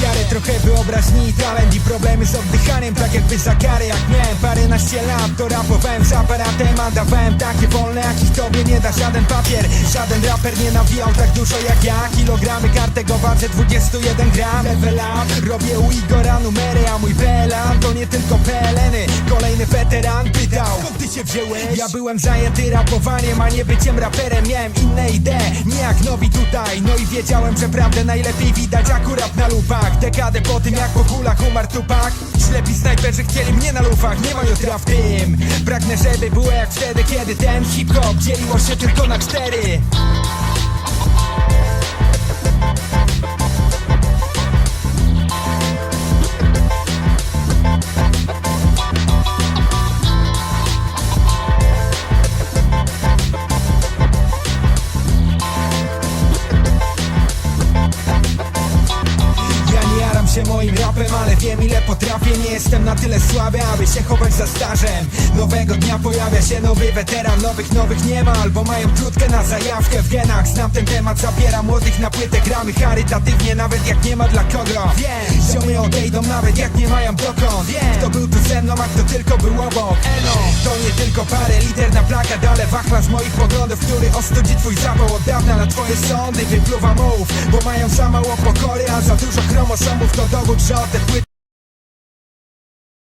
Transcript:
wiarę, trochę wyobraźni i talent I problemy z oddychaniem, tak jakby za karę. Jak miałem paręnaście lat, to rapowałem z aparatem A dawałem takie wolne, jakich tobie nie da żaden papier. Żaden raper nie nawijał tak dużo jak ja. Kilogramy kartek o wadze 21 gram. Level up, robię u Igora numery A mój PLAN to nie tylko PLN-y Kolejny weteran pytał, skąd ty się wziąłeś? Ja byłem zajęty rapowaniem, a nie byciem raperem. Miałem inne idee, nie jak nowi tutaj. No i wiedziałem, że prawdę najlepiej widać akurat na lupach Dekadę po tym jak po kulach umarł tupak Ślepi snajperzy chcieli mnie na lufach, nie ma jutra w tym. Pragnę, żeby było jak wtedy, kiedy ten hip-hop dzieliło się tylko na cztery się moim rapem, ale wiem ile potrafię. Nie jestem na tyle słaby, aby się chować za stażem. Nowego dnia pojawia się nowy weteran. Nowych, nowych nie ma, albo mają krótkę na zajawkę. W genach Znam ten temat, zabiera młodych na płytę. Gramy charytatywnie, nawet jak nie ma dla kogo. Wiem, ziomy odejdą, nawet jak nie mają dokąd Wiem, kto był tu ze mną, a kto tylko był obok. Eno, to nie tylko parę. Lider na plakat Ale wachlarz moich poglądów, który ostudzi twój zapał Od dawna. Na twoje sądy wypluwa Bo mają za mało pokory, a za dużo chromosomów To dowód, że o te płyty